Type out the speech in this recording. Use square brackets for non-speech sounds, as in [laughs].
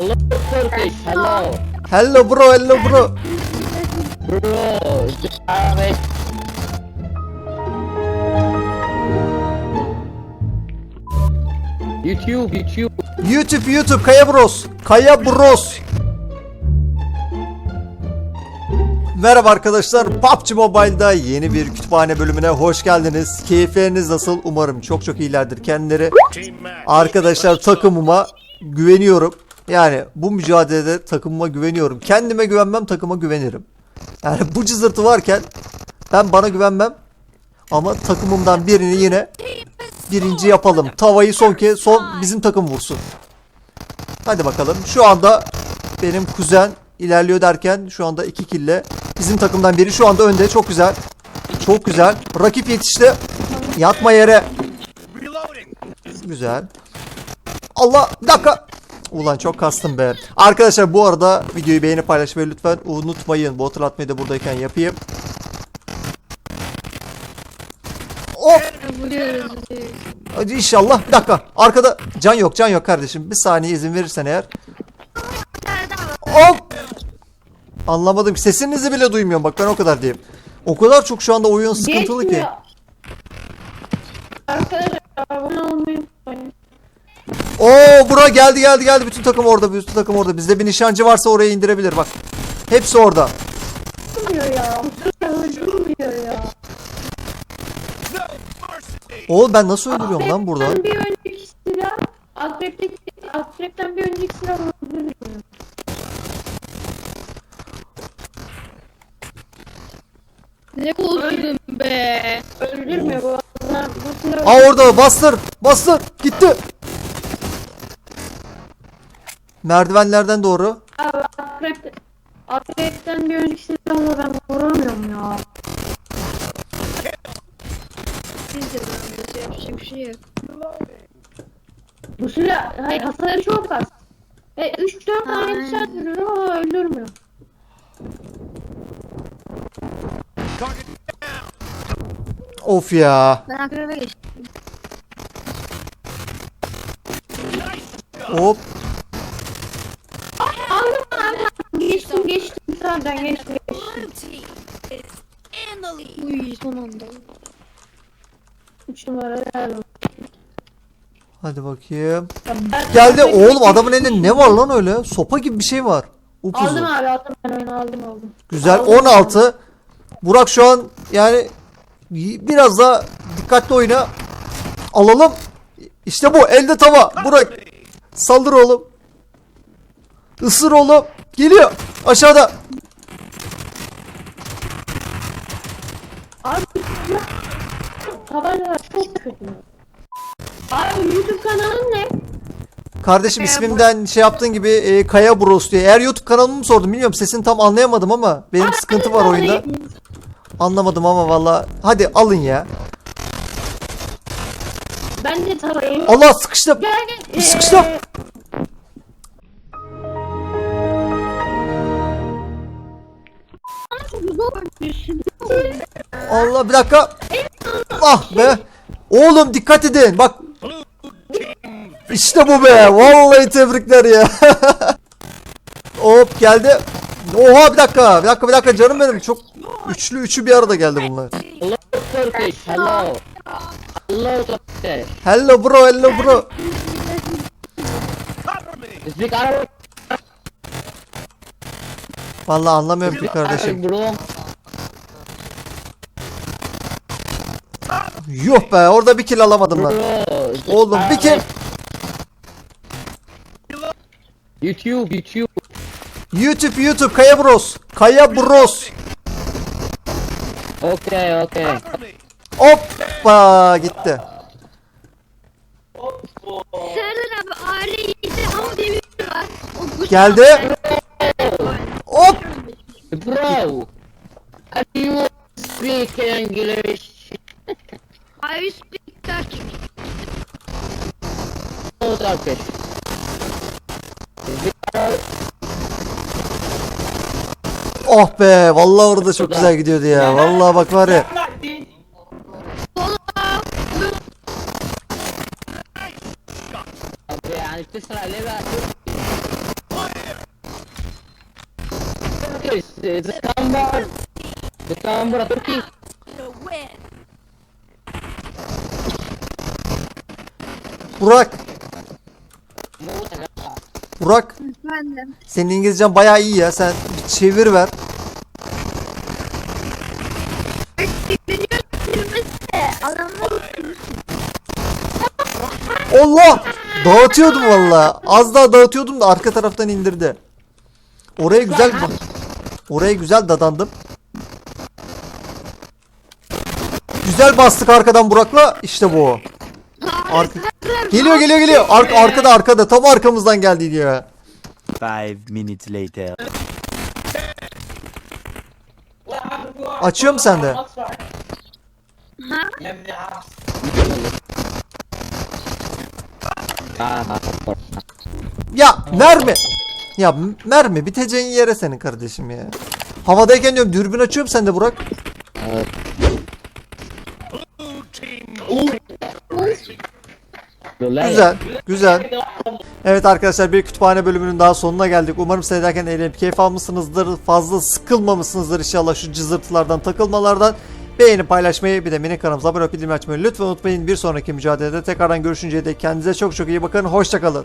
Hello, Turkish. Hello. Hello bro, hello bro. Bro, Arabic. YouTube, YouTube. YouTube, YouTube, Kaya Bros. Kaya Bros. Merhaba arkadaşlar. PUBG Mobile'da yeni bir kütüphane bölümüne hoş geldiniz. Keyifleriniz nasıl? Umarım çok çok iyilerdir kendileri. Arkadaşlar takımıma güveniyorum. Yani bu mücadelede takımıma güveniyorum. Kendime güvenmem, takıma güvenirim. Yani bu cızırtı varken ben bana güvenmem. Ama takımımdan birini yine birinci yapalım. Tavayı son kez son bizim takım vursun. Hadi bakalım. Şu anda benim kuzen ilerliyor derken şu anda iki kille bizim takımdan biri şu anda önde. Çok güzel. Çok güzel. Rakip yetişti. Yatma yere. Güzel. Allah bir dakika. Ulan çok kastım be. Arkadaşlar bu arada videoyu beğenip paylaşmayı lütfen unutmayın. Bu hatırlatmayı da buradayken yapayım. Hop. Hadi inşallah. Bir dakika. Arkada can yok, can yok kardeşim. Bir saniye izin verirsen eğer. Hop. Anlamadım. Sesinizi bile duymuyorum. Bak ben o kadar diyeyim. O kadar çok şu anda oyun sıkıntılı ki. Oo bura geldi geldi geldi. Bütün takım orada. Bütün takım orada. Bizde bir nişancı varsa oraya indirebilir bak. Hepsi orada. Durmuyor ya. Durmuyor ya. Oğlum ben nasıl öldürüyorum lan burada? Akrepten bir önceki silah Akrepteki Akrepten bir önceki silah öldürmüyor. Ne korktum be. Öldürmüyor bu. Aa orada bastır. Bastır. Gitti. Merdivenlerden doğru. Abi Akrep Akrepten bir önceki silahla ben vuramıyorum ya. Biz de böyle yapacak bir şey yok. Bu silah hayır hasarı çok az. E 3-4 tane Aynen. headshot vuruyor ama öldürmüyor. Of ya. Ben akrebe geçtim. Hop. Aldım aldım. Geçtim geçtim geçtim. Uy son anda. 3 numara geldim. Hadi bakayım. Ben- Geldi. Oğlum adamın elinde ne var lan öyle? Sopa gibi bir şey var. Upuzun. Aldım abi aldım ben onu aldım aldım. Güzel. Aldım. 16. Burak şu an yani biraz daha dikkatli oyna. Alalım. İşte bu. Elde tava. Burak. Saldır oğlum. Isır oğlum. Geliyor. Aşağıda. Tabancalar çok kötü. Abi YouTube kanalın ne? Kardeşim ismimden şey yaptığın gibi e, Kaya Bros diye. Eğer YouTube kanalımı mı sordun bilmiyorum. Sesini tam anlayamadım ama benim sıkıntı var oyunda. Anlamadım ama valla. Hadi alın ya. Ben de tarayayım. Allah sıkıştım. Gel gel. Sıkıştım. Allah bir dakika. Ah be. Oğlum dikkat edin. Bak. İşte bu be. Vallahi tebrikler ya. [laughs] Hop geldi. Oha bir dakika. Bir dakika bir dakika canım benim. Çok üçlü üçü bir arada geldi bunlar. Hello. Hello. Hello, bro, hello bro. Vallahi anlamıyorum ki kardeşim. Yuh be orada bir kill alamadım lan. Oğlum bir kill. YouTube, YouTube. YouTube YouTube Kaya Bros. Kaya Bros. Okay, okay. Hoppa gitti. Serdar abi aileydi ama demir var. O Geldi. Hop. Bro. Are you speak English? I speak Turkish takip et. Oh be vallahi orada çok güzel gidiyordu ya. Vallahi bak var ya. Yani işte sırayla ben... Zıkambur! Zıkambur Türkiye! Burak Burak. Efendim. Senin İngilizcen bayağı iyi ya. Sen bir çevir ver. Allah! Dağıtıyordum valla. Az daha dağıtıyordum da arka taraftan indirdi. Oraya güzel Oraya güzel dadandım. Güzel bastık arkadan Burak'la. İşte bu. Arka... Geliyor geliyor geliyor. Arka, arkada arkada. Tam arkamızdan geldi diyor. Five minutes later. Açıyor mu sende? Ya mermi. Ya mermi biteceğin yere senin kardeşim ya. Havadayken diyorum dürbün açıyorum sen de Burak. Evet. Güzel, güzel. Evet arkadaşlar bir kütüphane bölümünün daha sonuna geldik. Umarım seyrederken eğlenip keyif almışsınızdır. Fazla sıkılmamışsınızdır inşallah şu cızırtılardan, takılmalardan. Beğenip paylaşmayı bir de mini kanalımıza abone olup bildirim açmayı lütfen unutmayın. Bir sonraki mücadelede tekrardan görüşünceye dek kendinize çok çok iyi bakın. Hoşçakalın.